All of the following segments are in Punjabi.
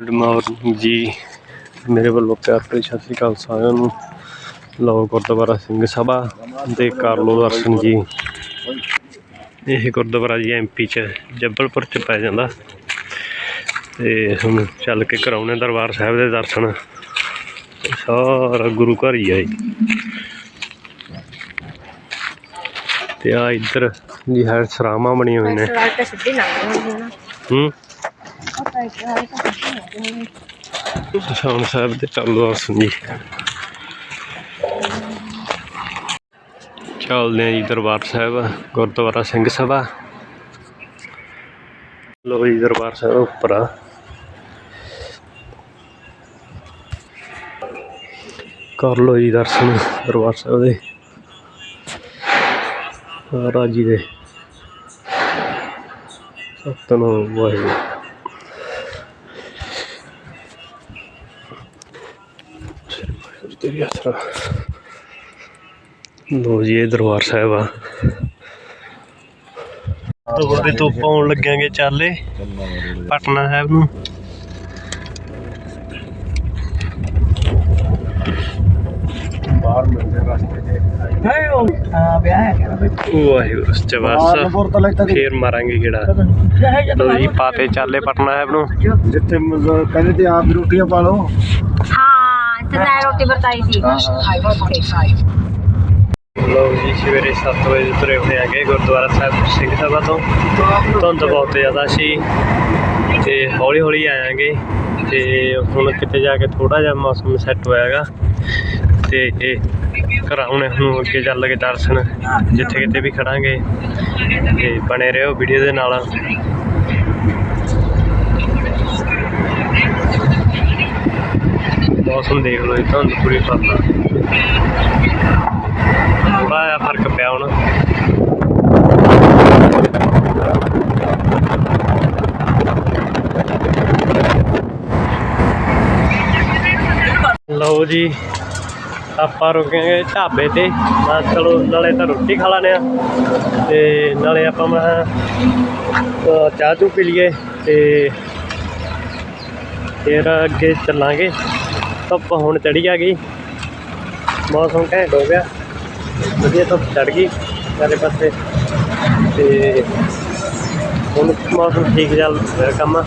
ਗੁੱਡ ਮਾਰਨਿੰਗ ਜੀ। ਮੇਰੇ ਵੱਲੋਂ ਪਿਆਰ ਭਰੀ ਸਤਿ ਸ਼੍ਰੀ ਅਕਾਲ ਸਾਰਿਆਂ ਨੂੰ। ਲਓ ਗੁਰਦੁਆਰਾ ਸਿੰਘ ਸਭਾ ਦੇ ਕਰ ਲਓ ਦਰਸ਼ਨ ਜੀ। ਇਹ ਗੁਰਦੁਆਰਾ ਜੀ ਐਮਪੀ ਚ ਜੱਬਲਪੁਰ ਚ ਪੈ ਜਾਂਦਾ। ਤੇ ਹੁਣ ਚੱਲ ਕੇ ਕਰਾਉਣੇ ਦਰਬਾਰ ਸਾਹਿਬ ਦੇ ਦਰਸ਼ਨ। ਸਾਰਾ ਗੁਰੂ ਘਰ ਹੀ ਆ ਜੀ ਤੇ ਆ ਇੱਧਰ ਜੀ ਹੈ ਸਰਾਵਾਂ ਬਣੀਆਂ ਹੋਈਆਂ ਨੇ। ਸਵਾਲ ਤਾਂ ਸਿੱਧੀ ਲੰਘ ਜਾਂਦੀ ਨਾ। ਹੂੰ। ਨਿਸ਼ਾਨ ਸਾਹਿਬ ਦੇ ਚੱਲੋ ਦਰਸ਼ਨ ਚੱਲਦੇ ਹਾਂ ਜੀ ਦਰਬਾਰ ਸਾਹਿਬ, ਗੁਰਦੁਆਰਾ ਸਿੰਘ ਸਭਾ। ਲੋ ਜੀ ਦਰਬਾਰ ਸਾਹਿਬ ਉੱਪਰ ਆ। ਕਰ ਲੋ ਜੀ ਦਰਸ਼ਨ ਦਰਬਾਰ ਸਾਹਿਬ ਦੇ। ਮਹਾਰਾਜ ਜੀ ਦੇ। ਸਤਨਾਮ ਵਾਹਿਗੁਰੂ। ਆਸਰਾ ਲੋ ਜੀ ਇਹ ਦਰਬਾਰ ਸਾਹਿਬ ਆ। ਰੋਡੇ ਤੋਂ ਪਾਉਣ ਲੱਗਾਂਗੇ ਚਾਲੇ ਪਟਨਾ ਸਾਹਿਬ ਨੂੰ। ਬਾਹਰ ਮਿਲਦੇ ਰਸਤੇ ਤੇ ਹੈ ਉਹ ਆ ਵਿਆਹ ਹੈ ਵਾਹਿਗੁਰੂ ਸਚਵਾਸ ਤੋਂ ਫੇਰ ਮਾਰਾਂਗੇ ਕਿਹੜਾ ਲੋ ਜੀ ਪਾਤੇ ਚਾਲੇ ਪਟਨਾ ਸਾਹਿਬ ਨੂੰ। ਜਿੱਥੇ ਕਹਿੰਦੇ ਤੇ ਆਪ ਹੀ ਰੋਟੀਆਂ ਪਾ ਲਓ। ਹਾਂ ਇੱਥੇ ਤਾਂ ਵਰਤਾਈ ਸੀ। ਲੋ ਜੀ ਸਵੇਰੇ 7 ਵਜੇ ਤੁਰੇ ਹੋਏ ਆਗੇ ਗੁਰਦੁਆਰਾ ਸਾਹਿਬ ਸਿੰਘ ਸਭਾ ਤੋਂ। ਧੁੰਦ ਬਹੁਤ ਜ਼ਿਆਦਾ ਸੀ ਤੇ ਹੌਲੀ ਹੌਲੀ ਆਵਾਂਗੇ ਤੇ ਹੁਣ ਕਿਤੇ ਜਾ ਕੇ ਥੋੜਾ ਜਿਹਾ ਮੌਸਮ ਸੈੱਟ ਹੋਇਆਗਾ ਤੇ ਇਹ ਕਰਾਉਣੇ ਹੁਣ ਅੱਗੇ ਚੱਲ ਕੇ ਦਰਸ਼ਨ ਜਿੱਥੇ ਕਿਤੇ ਵੀ ਖੜਾਂਗੇ ਤੇ ਬਣੇ ਰਹੋ ਵੀਡੀਓ ਦੇ ਨਾਲ। ਮੌਸਮ ਦੇਖ ਲਓ ਜੀ ਪੂਰੀ ਪਰਨਾ ਥੋੜਾ ਜਿਹਾ ਫ਼ਰਕ ਪਿਆ ਹੁਣ। ਲਓ ਜੀ, ਆਪਾਂ ਰੁਕਾਂਗੇ ਢਾਬੇ ਤੇ। ਮੈਂ ਚਲੋ, ਨਾਲੇ ਤਾਂ ਰੋਟੀ ਖਾ ਲਾਨੇ ਆ ਤੇ ਨਾਲੇ ਆਪਾਂ ਮੈਂ ਚਾਹ ਚੂ ਪੀ ਲਈਏ ਤੇ ਫਿਰ ਅੱਗੇ ਚੱਲਾਂਗੇ। ਧੁੱਪ ਹੁਣ ਚੜੀ ਆ ਗਈ ਮੌਸਮ ਘੈਂਟ ਹੋ ਗਿਆ। ਵਧੀਆ ਧੁੱਪ ਚੜ ਗਈ ਚਾਰੇ ਪਾਸੇ। ਤੇ ਹੁਣ ਮੌਸਮ ਠੀਕ ਚੱਲ ਰਿਹਾ ਕੰਮ।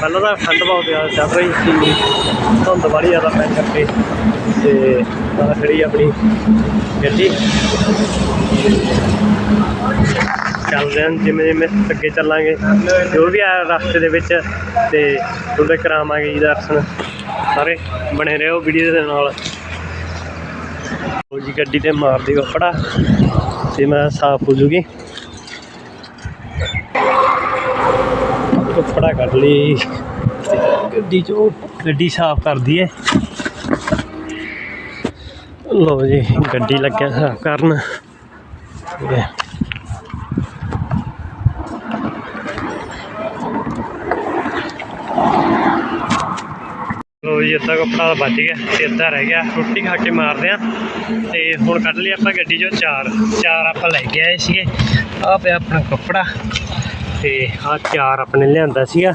ਪਹਿਲਾਂ ਤਾਂ ਠੰਡ ਬਹੁਤ ਜ਼ਿਆਦਾ ਚੱਲ ਰਹੀ ਸੀ। ਧੁੰਦ ਬੜੀ ਜ਼ਿਆਦਾ ਪੈਣ ਕਰਕੇ। ਤੇ ਤਾਂ ਖੜੀ ਆਪਣੀ ਗੱਡੀ। ਚੱਲਦੇ ਹਾਂ, ਜਿਵੇਂ ਜਿਵੇਂ ਅੱਗੇ ਚੱਲਾਂਗੇ। ਜੋ ਵੀ ਆ ਰਸਤੇ ਦੇ ਵਿੱਚ ਤੇ ਉਹਦੇ ਕਰਾਵਾਂਗੇ ਜੀ ਦਰਸ਼ਨ। ਸਾਰੇ ਬਣੇ ਰਹੋ ਵੀਡੀਓ ਦੇ ਨਾਲ। ਜੀ, ਗੱਡੀ ਤੇ ਮਾਰਦੀ ਕੱਪੜਾ ਤੇ ਮੈਂ ਸਾਫ਼ ਹੋ ਜੂਗੀ। ਕੱਪੜਾ ਕੱਢ ਲਈ। ਤੇ ਗੱਡੀ ਚੋਂ ਗੱਡੀ ਸਾਫ਼ ਕਰਦੀ ਏ ਲੋ ਜੀ, ਗੱਡੀ ਲੱਗਿਆ ਸਾਫ਼ ਕਰਨ। ਲੋ ਜੀ, ਅੱਧਾ ਕੱਪੜਾ ਬਚ ਗਿਆ, ਤੇ ਅੱਧਾ ਰਹਿ ਗਿਆ। ਰੋਟੀ ਖਾ ਕੇ ਮਾਰਦੇ ਆ ਤੇ ਹੁਣ ਕੱਢ ਲਈ ਆਪਾਂ ਗੱਡੀ ਚੋਂ ਚਾਰ। ਚਾਰ ਆਪਾਂ ਲੈ ਕੇ ਆਏ ਸੀਗੇ। ਆ ਪਿਆ ਆਪਣਾ ਕੱਪੜਾ, ਤੇ ਆ ਚਾਰ ਆਪਣੇ ਲਿਆਂਦਾ ਸੀਗਾ।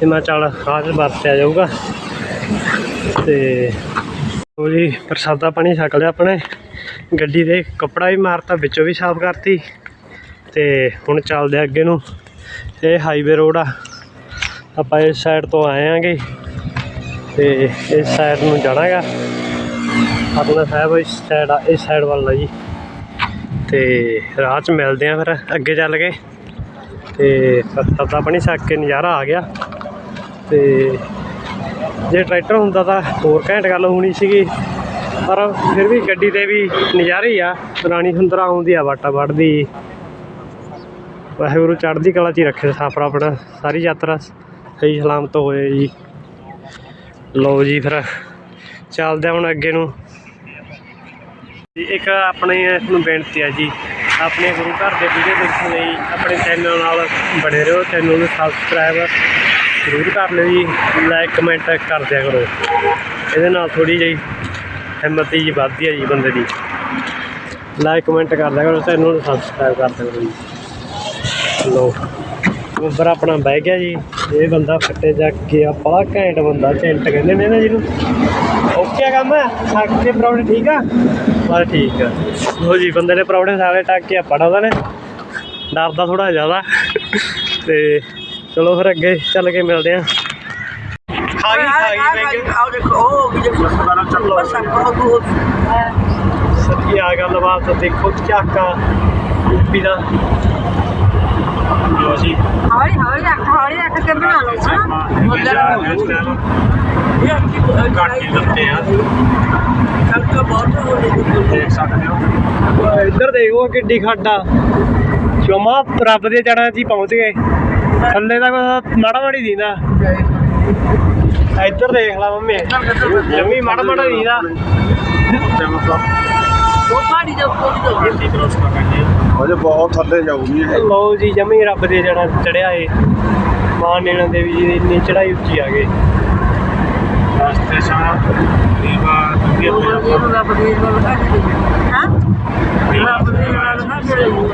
ਤੇ ਮੈਂ ਚੱਲ ਆਹ ਵਰਤਿਆ ਜਾਊਗਾ। ਤੇ ਜੀ, ਪ੍ਰਸਾਦਾ ਪਾਣੀ ਛਕ ਲਿਆ ਆਪਣੇ। ਗੱਡੀ ਦੇ ਕੱਪੜਾ ਵੀ ਮਾਰਤਾ, ਵਿੱਚੋਂ ਵੀ ਸਾਫ਼ ਕਰਤੀ। ਤੇ ਹੁਣ ਚੱਲਦੇ ਆ ਅੱਗੇ ਨੂੰ। ਇਹ ਹਾਈਵੇ ਰੋਡ ਆ। ਆਪਾਂ ਇਸ ਸਾਈਡ ਤੋਂ ਆਏ ਆਂਗੇ। ਤੇ ਇਸ ਸਾਈਡ ਨੂੰ ਜਾਣਾਗਾ। ਆਪਣਾ ਸਾਹਿਬ ਇਸ ਸਾਈਡ ਆ, ਇਸ ਸਾਈਡ ਵੱਲ ਆ ਜੀ। ਤੇ ਰਾਹ 'ਚ ਮਿਲਦੇ ਆ ਫਿਰ ਅੱਗੇ ਚੱਲ ਕੇ। ਤੇ ਪ੍ਰਸਾਦਾ ਪਾਣੀ ਛਕ ਕੇ ਨਜ਼ਾਰਾ ਆ ਗਿਆ। ਤੇ ਜੇ ਟਰੈਕਟਰ ਹੁੰਦਾ ਤਾਂ ਹੋਰ ਘੈਂਟ ਗੱਲ ਹੋਣੀ ਸੀਗੀ। ਪਰ ਫਿਰ ਵੀ ਗੱਡੀ ਤੇ ਵੀ ਨਜ਼ਾਰੇ ਆ। ਪੁਰਾਣੀ ਸੁੰਦਰਾ ਆਉਂਦੀ ਆ, ਵਾਟਾ ਵੜਦੀ ਵਾਹਿਗੁਰੂ ਚੜ੍ਹਦੀ ਕਲਾ 'ਚ ਹੀ ਰੱਖੇ ਸਫਰ ਆਪਣਾ। ਸਾਰੀ ਯਾਤਰਾ ਸਹੀ ਸਲਾਮਤ ਹੋਏ ਜੀ। ਲਓ ਜੀ ਫਿਰ, ਚੱਲਦੇ ਹੁਣ ਅੱਗੇ ਨੂੰ। ਇੱਕ ਆਪਣੀ ਇਸ ਨੂੰ ਬੇਨਤੀ ਹੈ ਜੀ। ਆਪਣੇ ਗੁਰੂ ਘਰ ਦੇ ਵੀਡੀਓ ਦੇਖਣ ਲਈ ਆਪਣੇ ਚੈਨਲ ਨਾਲ ਬਣੇ ਰਹੋ। ਚੈਨਲ ਨੂੰ ਸਬਸਕ੍ਰਾਈਬ ਜ਼ਰੂਰ ਕਰ ਲਿਓ ਜੀ ਲਾਈਕ ਕਮੈਂਟ ਕਰ ਦਿਆ ਕਰੋ। ਇਹਦੇ ਨਾਲ ਥੋੜੀ ਜਿਹੀ ਹਿੰਮਤ ਜੀ ਵੱਧਦੀ ਹੈ ਜੀ ਬੰਦੇ ਦੀ। ਲਾਈਕ ਕਮੈਂਟ ਕਰ ਦਿਆ ਕਰੋ ਚੈਨਲ ਨੂੰ ਸਬਸਕ੍ਰਾਈਬ ਕਰ ਦਿਆ ਕਰੋ ਜੀ। ਲਓ ਗੋਬਰ ਆਪਣਾ ਬਹਿ ਗਿਆ ਜੀ। ਇਹ ਬੰਦਾ ਫੱਟੇ ਜਾ ਕੇ ਆ, ਬੜਾ ਘੈਂਟ ਬੰਦਾ ਚੈਂਟ ਕਹਿੰਦੇ ਨੇ ਨਾ ਜਿਹਨੂੰ ਓਕੇ ਆ ਕੰਮ ਛੱਕ ਕੇ ਪਰੌਂਠੇ ਠੀਕ ਆ? ਬਸ ਠੀਕ ਆ। ਲੋ ਜੀ, ਬੰਦੇ ਨੇ ਪਰੌਂਠੇ ਸਾਰੇ ਟੱਕ ਕੇ ਪੜਾ ਉਹਦਾ ਨੇ। ਡਰਦਾ ਥੋੜਾ ਜ਼ਿਆਦਾ। ਤੇ ਚਲੋ ਫਿਰ ਅੱਗੇ ਚੱਲ ਕੇ ਮਿਲਦੇ ਆ ਖਾ ਗਈ ਖਾ ਗਈ ਮੈਂ ਕਿਹਾ ਆਹ ਦੇਖੋ ਉਹ ਵੀ ਦੇਖੋ। ਆਪਾਂ ਨੂੰ ਸੱਚੀ ਆ ਗੱਲਬਾਤ ਦੇਖੋ ਝਾਕਾ ਯੂਪੀ ਦਾ। ਲੋ ਜੀ। ਹੌਲੀ ਹੌਲੀ ਰੱਖ ਹੌਲੀ ਰੱਖ ਕੇ ਬਣਾ ਲਓ ਕਾਟੀ ਦਿੱਤੇ ਆ। ਸੜਕਾਂ ਬਹੁਤ ਹੋ ਦੇਖ ਸਕਦੇ ਹੋ। ਇੱਧਰ ਦੇਖੋ ਕਿੱਡੀ ਖੱਡਾ। ਚਮਾ ਰੱਬ ਦੇ ਚੜਾਂ 'ਚ ਹੀ ਪਹੁੰਚ ਗਏ। ਥੱਲੇ ਤਾਂ ਕੁਛ ਮਾੜਾ ਮਾੜੀ ਦੀਂਦਾ। ਇੱਧਰ ਦੇਖ ਲਾ ਮੰਮੀ। ਜੰਮੀ ਮਾੜਾ ਮਾੜਾ ਦੀਂਦਾ। ਤੇ ਉਹ ਪਾਣੀ ਦੇ ਉੱਪਰ ਦੀ। ਤੋਂ ਗੱਡੀ ਕ੍ਰੋਸ ਕਰਾਂਗੇ ਅਜੇ ਬਹੁਤ ਥੱਲੇ ਜਾਊਗੀ ਇਹ। ਲਓ ਜੀ ਜੰਮੀ ਰੱਬ ਦੇ ਚੜਾਂ ਚੜਿਆ ਏ। ਮਾਂ ਨੈਣਾ ਦੇਵੀ ਜੀ ਦੀ ਇੰਨੀ ਚੜਾਈ ਉੱਚੀ ਆ ਗਏ ਰਸਤੇ ਸਾਰਾ ਰੀਵਾ ਦੁਨੀਆ ਨੂੰ ਰੱਬ ਦੇ ਨਾਲ ਹਾਂ? ਰੱਬ ਦੇ ਨਾਲ ਨਾ ਜਿਹੜੇ ਇਹਨੂੰ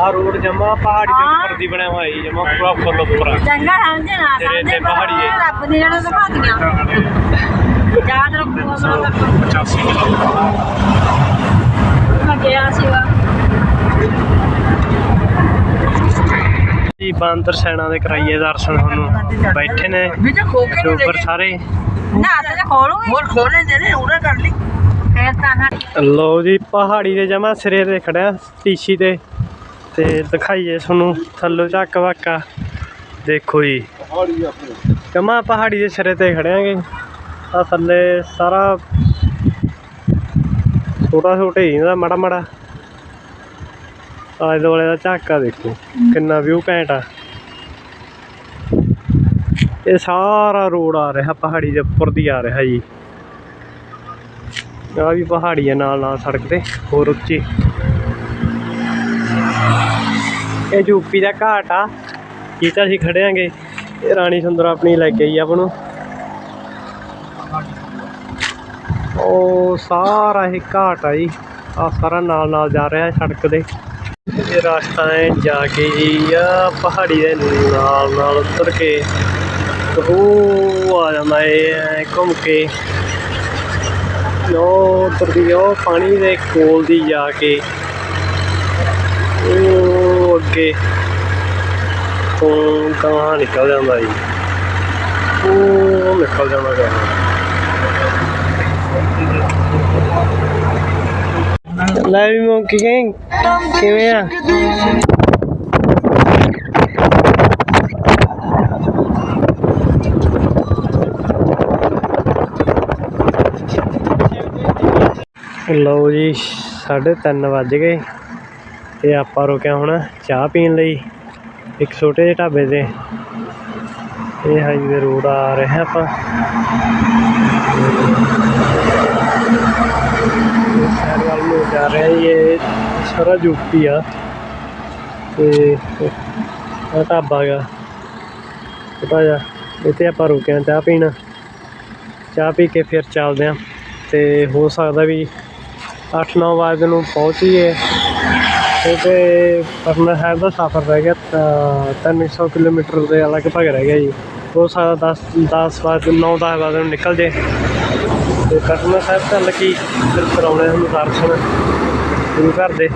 ਆ ਰੋਡ ਜਮਾ ਪਹਾੜੀ ਦੇ ਉੱਪਰ ਦੀ ਬਣਿਆ ਹੋਇਆ ਜੀ ਜਮਾ ਪੂਰਾ ਫੁੱਲ ਉੱਪਰ ਚੰਗਾ ਸਮਝੇ ਨਾ ਸਮਝੇ ਤੇ ਪਹਾੜੀ ਏ। ਰੱਬ ਨੇ ਜਣਾ ਦਿਖਾਤੀਆਂ ਯਾਦ ਰੱਖੋ ਆਪਣਾ 85 ਕਿਲੋਮੀਟਰ ਮੈਂ ਗਿਆ ਸੀਗਾ। ਜੀ ਬਾਂਦਰ ਸੈਨਾ ਦੇ ਕਰਾਈਏ ਦਰਸ਼ਨ ਤੁਹਾਨੂੰ ਬੈਠੇ ਨੇ। ਤਾਂ ਤੇ ਉੱਪਰ ਸਾਰੇ। ਨਾ ਤੇ ਖੋਲੂਗੀ। ਹੋਰ ਖੋਲੇ ਨੇ ਉਹਨੇ ਕਰ ਲਈ। ਤਾਂ ਹਾਂ ਲੋ ਜੀ ਪਹਾੜੀ ਦੇ ਜਮਾ ਸਿਰੇ ਤੇ ਖੜਿਆ ਟੀਸ਼ੀ ਤੇ। ਤੇ ਦਿਖਾਈਏ ਤੁਹਾਨੂੰ, ਥੱਲੋਂ ਝੱਕ ਵਾਕਾ। ਦੇਖੋ ਜੀ। ਕਮਾ ਪਹਾੜੀ ਦੇ ਸਿਰੇ ਤੇ ਖੜਿਆਂਗੇ ਆ ਥੱਲੇ ਸਾਰਾ ਛੋਟਾ ਛੋਟੇ ਹੀ ਹੁੰਦਾ ਮਾੜਾ ਮਾੜਾ। ਆਲੇ ਦੁਆਲੇ ਦਾ ਝਾਕਾ ਦੇਖੋ, ਕਿੰਨਾ ਵਿਊ ਘੈਂਟ ਆ। ਇਹ ਸਾਰਾ ਰੋਡ ਆ ਰਿਹਾ, ਪਹਾੜੀ ਦੇ ਉੱਪਰ ਦੀ ਆ ਰਿਹਾ ਜੀ। ਆ ਵੀ ਪਹਾੜੀ ਆ ਨਾਲ ਨਾਲ ਸੜਕ ਤੇ, ਹੋਰ ਉੱਚੀ। ਇਹ ਯੂਪੀ ਦਾ ਘਾਟ ਆ। ਇਹ ਤਾਂ ਅਸੀਂ ਖੜਿਆਂਗੇ ਇਹ ਰਾਣੀ ਸੁੰਦਰ ਆਪਣੀ ਲੈ ਕੇ ਆਈ ਆਪ ਨੂੰ। ਉਹ ਸਾਰਾ ਇਹ ਘਾਟ ਆ ਜੀ। ਆ ਸਾਰਾ ਨਾਲ ਨਾਲ ਜਾ ਰਿਹਾ ਸੜਕ ਦੇ ਇਹ ਰਸਤਾ ਹੈ ਜਾ ਕੇ ਜੀ, ਆ ਪਹਾੜੀ ਦੇ ਨਾਲ ਨਾਲ ਉਤਰ ਕੇ। ਉਹ ਆ ਜਾਂਦਾ ਏ ਘੁੰਮ ਕੇ। ਉਹ ਉੱਤਰਦੀ ਉਹ ਪਾਣੀ ਦੇ ਕੋਲ ਦੀ ਜਾ ਕੇ। ਉਹ ਅੱਗੇ ਤੋਂ ਗਾਂ ਨਿਕਲ ਜਾਂਦਾ ਜੀ। ਉਹ ਨਿਕਲ ਜਾਂਦਾ ਗਾਂ। ਲੈ ਵੀ ਮੌਂਕੀ ਗੈਂਗ ਕਿਵੇਂ ਆ? ਲਓ ਜੀ 3:30 ਵੱਜ ਗਏ। ਤੇ ਆਪਾਂ ਰੁਕਿਆ ਹੁਣ ਚਾਹ ਪੀਣ ਲਈ ਇੱਕ ਛੋਟੇ ਜਿਹੇ ਢਾਬੇ ਤੇ। ਇਹ ਹਾਈਵੇ ਰੋਡ ਆ ਰਿਹਾ ਆਪਾਂ। ਸ਼ਹਿਰ ਵੱਲ ਨੂੰ ਜਾ ਰਿਹਾ ਜੀ, ਇਹ ਸਾਰਾ ਯੂਪੀ ਆ। ਤੇ ਇਹ ਢਾਬਾ ਗਾ ਛੋਟਾ ਜਿਹਾ। ਇੱਥੇ ਆਪਾਂ ਰੁਕੇ ਹਾਂ ਚਾਹ ਪੀਣ। ਚਾਹ ਪੀ ਕੇ ਫਿਰ ਚੱਲਦੇ ਹਾਂ। ਤੇ ਹੋ ਸਕਦਾ ਵੀ 8-9 ਵਜੇ ਨੂੰ ਪਹੁੰਚੀਏ ਕਿਉਂਕਿ ਪਟਨਾ ਸਾਹਿਬ ਦਾ ਸਫ਼ਰ ਰਹਿ ਗਿਆ, ਤਾਂ 300 ਕਿਲੋਮੀਟਰ ਦੇ ਲਗਭਗ ਰਹਿ ਗਿਆ ਜੀ। ਉਹ ਸਕਦਾ 10 10 ਵਜੇ 9-10 ਵਜੇ ਨੂੰ ਨਿਕਲ ਜੇ। ਤੇ ਪਟਨਾ ਸਾਹਿਬ ਚੱਲ ਕੇ ਫਿਰ ਕਰਾਉਣੇ ਹਨ ਦਰਸ਼ਨ, ਗੁਰੂ ਘਰ ਦੇ।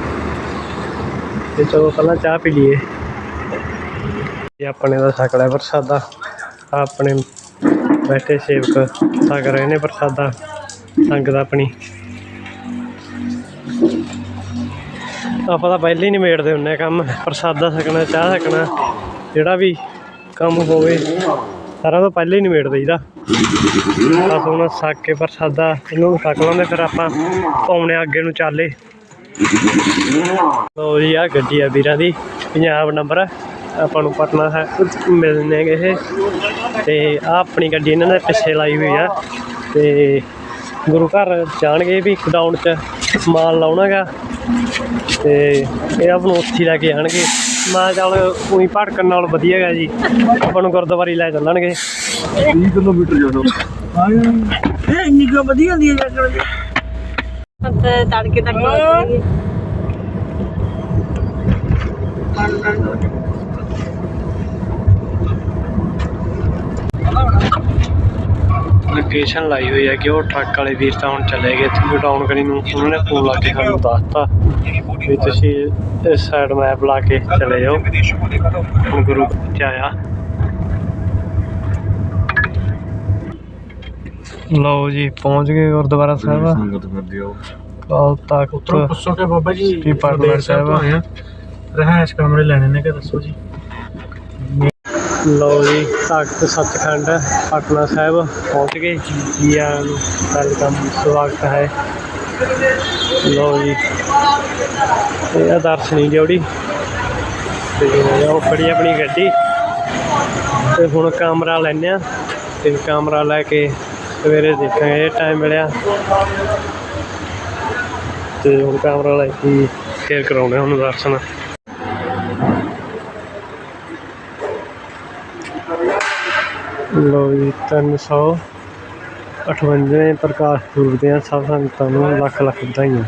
ਤੇ ਚਲੋ ਪਹਿਲਾਂ ਚਾਹ ਪੀ ਲਈਏ। ਇਹ ਆਪਣੇ ਦਾ ਛਕੜਾ ਪ੍ਰਸਾਦਾ। ਆਪਣੇ ਬੈਠੇ ਸੇਵਕ ਛਕ ਰਹੇ ਨੇ ਪ੍ਰਸਾਦਾ, ਸੰਗਤ ਆਪਣੀ। ਆਪਾਂ ਤਾਂ ਪਹਿਲੇ ਹੀ ਨਿਬੇੜਦੇ ਹੁੰਨੇ ਕੰਮ, ਪ੍ਰਸਾਦਾ ਸਕਣਾ ਚਾਹ ਸਕਣਾ ਜਿਹੜਾ ਵੀ ਕੰਮ ਹੋਵੇ ਸਾਰਾ ਤੋਂ ਪਹਿਲਾਂ ਹੀ ਨਿਬੇੜ ਦਈਦਾ। ਬਸ ਹੁਣ ਛਕ ਕੇ ਪ੍ਰਸਾਦਾ, ਇਹਨੂੰ ਛਕ ਲਾਂਦੇ ਫਿਰ ਆਪਾਂ ਪਾਉਣੇ ਅੱਗੇ ਨੂੰ ਚਾਲੇ। ਲੋ ਜੀ ਆ ਗੱਡੀ ਆ ਵੀਰਾਂ ਦੀ, ਪੰਜਾਬ ਨੰਬਰ ਆਪਾਂ ਨੂੰ ਪਟਨਾ ਸਾਹਿਬ ਮਿਲਨੇ ਗੇ ਇਹ। ਤੇ ਆ ਆਪਣੀ ਗੱਡੀ ਇਹਨਾਂ ਨੇ ਪਿੱਛੇ ਲਾਈ ਹੋਈ ਆ, ਤੇ ਗੁਰੂ ਘਰ ਜਾਣਗੇ ਵੀ ਗਰਾਊਂਡ 'ਚ ਸਮਾਨ ਲਾਉਣਾਗਾ। ਤੇ ਇਹ ਆਪ ਨੂੰ ਉੱਥੇ ਹੀ ਲੈ ਕੇ ਜਾਣਗੇ ਮੈਂ ਚੱਲ ਉਹੀ ਭਟਕਣ ਨਾਲ ਵਧੀਆ ਗਾ ਜੀ। ਆਪਾਂ ਨੂੰ ਗੁਰਦੁਆਰੇ ਹੀ ਲੈ ਚੱਲਣਗੇ। 30 ਕਿਲੋਮੀਟਰ ਜਾਣਾ। ਇਹ ਇੰਨੀ ਕੁ ਵਧੀਆ ਹੁੰਦੀ ਹੈ ਜੱਗੜ ਦੀ। ਤੇ ਤੜਕੇ ਤੱਕ ਪਹੁੰਚਾਂਗੇ ਲੋਕੇਸ਼ਨ ਲਾਈ ਹੋਈ ਹੈ ਕਿ ਉਹ ਟਰੱਕ ਵਾਲੇ ਵੀਰ ਤਾਂ ਹੁਣ ਚਲੇ ਗਏ ਇੱਥੇ ਡਾਊਨ ਕਰੀ ਨੂੰ ਉਹਨਾਂ ਨੇ ਫੋਨ ਲਾ ਕੇ ਸਾਨੂੰ ਦੱਸਤਾ ਵੀ ਤੁਸੀਂ ਇਸ ਸਾਈਡ ਮੈਪ ਲਾ ਕੇ ਚਲੇ ਜਾਓ। ਹੁਣ ਗੁਰੂ ਚ ਆਇਆ। ਲਓ ਜੀ ਪਹੁੰਚ ਗਏ ਗੁਰਦੁਆਰਾ ਸਾਹਿਬ। ਸੰਗਤ ਕਰਦੀ ਹੋ ਕਾਲ ਤੱਕ ਉੱਤਰ ਪੁੱਛੋ ਕਿ ਬਾਬਾ ਜੀ ਕੀ ਪਾਰਟਨਰ ਸਾਹਿਬ ਰਹਿائش ਕਮਰੇ ਲੈਣੇ ਨੇ ਕਿ ਦੱਸੋ ਜੀ? ਲਓ ਜੀ ਤਖਤ ਸੱਚਖੰਡ, ਪਟਨਾ ਸਾਹਿਬ ਪਹੁੰਚ ਗਏ। ਜੀ ਆਇਆਂ ਵੈਲਕਮ, ਸਵਾਗਤ ਹੈ। ਲਓ ਜੀ, ਇਹ ਆ ਦਰਸ਼ਨੀ ਜੋੜੀ। ਤੇ ਉਹ ਖੜੀ ਆਪਣੀ ਗੱਡੀ। ਤੇ ਹੁਣ ਕੈਮਰਾ ਲੈਣੇ ਆ ਤੇ ਕੈਮਰਾ ਲੈ ਕੇ ਸਵੇਰੇ ਦੇਖਾਂਗੇ ਟਾਈਮ ਮਿਲਿਆ। ਤੇ ਹੁਣ ਕੈਮਰਾ ਲੈ ਕੇ ਫੇਰ ਕਰਾਉਣੇ ਹੁਣ ਦਰਸ਼ਨ। ਲਓ ਜੀ, ਤਿੰਨ ਸੌ ਅਠਵੰਜਵੇਂ ਪ੍ਰਕਾਸ਼ ਪੁਰਬ ਦੀਆਂ ਸਭ ਸੰਗਤਾਂ ਨੂੰ ਲੱਖ ਲੱਖ ਵਧਾਈਆਂ।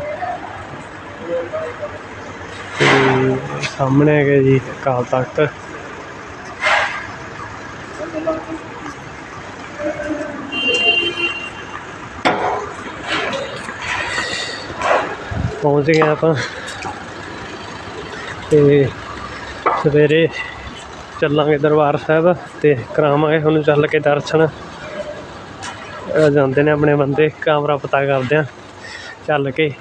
ਸਾਹਮਣੇ ਹੈਗੇ ਜੀ, ਅਕਾਲ ਤਖਤ। ਪਹੁੰਚ ਗਏ ਆਪਾਂ। ਤੇ ਸਵੇਰੇ ਚੱਲਾਂਗੇ ਦਰਬਾਰ ਸਾਹਿਬ ਤੇ ਕਰਾਵਾਂਗੇ ਤੁਹਾਨੂੰ ਚੱਲ ਕੇ ਦਰਸ਼ਨ। ਜਾਂਦੇ ਨੇ ਆਪਣੇ ਬੰਦੇ, ਕੈਮਰਾ ਪਤਾ ਕਰਦੇ ਆ ਚੱਲ ਕੇ।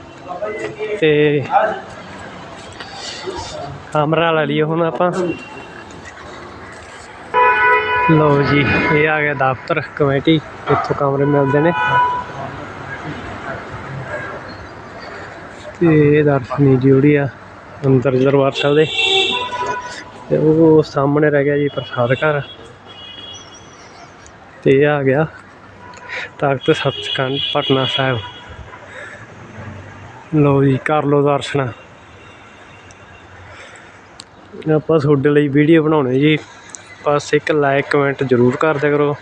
ਤੇ ਕੈਮਰਾ ਲੈ ਲਈਏ ਹੁਣ ਆਪਾਂ। ਲਓ ਜੀ, ਇਹ ਆ ਗਿਆ ਦਫ਼ਤਰ, ਕਮੇਟੀ, ਇੱਥੋਂ ਕਮਰੇ ਮਿਲਦੇ ਨੇ। ਤੇ ਇਹ ਦਰਸ਼ਨੀ ਜਿਹੜੀ ਆ ਅੰਦਰ ਦਰਬਾਰ ਸਾਹਿਬ ਦੇ। ਤੇ ਉਹ ਸਾਹਮਣੇ ਰਹਿ ਗਿਆ ਜੀ ਪ੍ਰਸਾਦ ਘਰ। ਤੇ ਇਹ ਆ ਗਿਆ ਤਾਕਤ ਸੱਚਖੰਡ ਪਟਨਾ ਸਾਹਿਬ। ਲਓ ਜੀ, ਕਰ ਲਓ ਦਰਸ਼ਨ। ਆਪਾਂ ਤੁਹਾਡੇ ਲਈ ਵੀਡੀਓ ਬਣਾਉਣੀ ਜੀ। ਬਸ ਇੱਕ ਲਾਈਕ ਕਮੈਂਟ ਜ਼ਰੂਰ ਕਰ ਦਿਆ ਕਰੋ।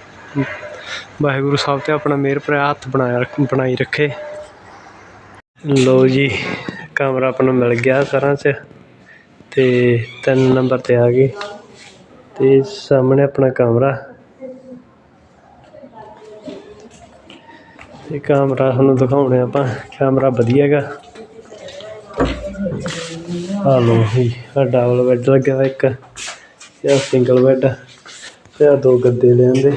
ਵਾਹਿਗੁਰੂ ਸਾਹਿਬ ਤੇ ਆਪਣਾ ਮਿਹਰ ਭਰਿਆ ਹੱਥ ਬਣਾਇਆ ਰੱਖ- ਬਣਾਈ ਰੱਖੇ। ਲੋ ਜੀ, ਕਮਰਾ ਆਪਾਂ ਨੂੰ ਮਿਲ ਗਿਆ ਸਰਾਂ 'ਚ। ਤੇ ਤਿੰਨ ਨੰਬਰ ਤੇ ਆ ਗਏ ਤੇ ਸਾਹਮਣੇ ਆਪਣਾ ਕਮਰਾ। ਇਹ ਕਮਰਾ ਤੁਹਾਨੂੰ ਦਿਖਾਉਣੇ ਆਪਾਂ। ਕੈਮਰਾ ਵਧੀਆ ਹੈਗਾ। ਆ ਲੋ ਜੀ ਆ ਡਬਲ ਬੈੱਡ ਲੱਗਿਆ ਹੋਇਆ ਇੱਕ। ਤੇ ਆ ਸਿੰਗਲ ਬੈੱਡ ਤੇ ਆ ਦੋ ਗੱਦੇ ਲਿਆਂਦੇ।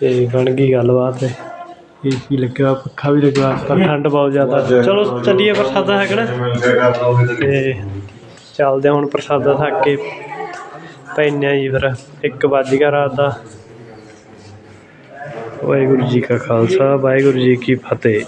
ਤੇ ਬਣ ਗਈ ਗੱਲਬਾਤ। ਏਸੀ ਲੱਗਿਆ ਪੱਖਾ ਵੀ ਲੱਗਿਆ ਪਰ ਠੰਡ ਬਹੁਤ ਜ਼ਿਆਦਾ। ਚਲੋ ਚੱਲੀਏ ਪ੍ਰਸਾਦਾ ਹੈ ਨਾ। ਤੇ ਚੱਲਦੇ ਹੁਣ ਪ੍ਰਸਾਦਾ ਥੱਕ ਕੇ। ਪੈਨੇ ਆ ਜੀ ਫਿਰ, ਇੱਕ ਵੱਜ ਗਿਆ ਰਾਤ ਦਾ। ਵਾਹਿਗੁਰੂ ਜੀ ਕਾ ਖਾਲਸਾ, ਵਾਹਿਗੁਰੂ ਜੀ ਕੀ ਫਤਿਹ।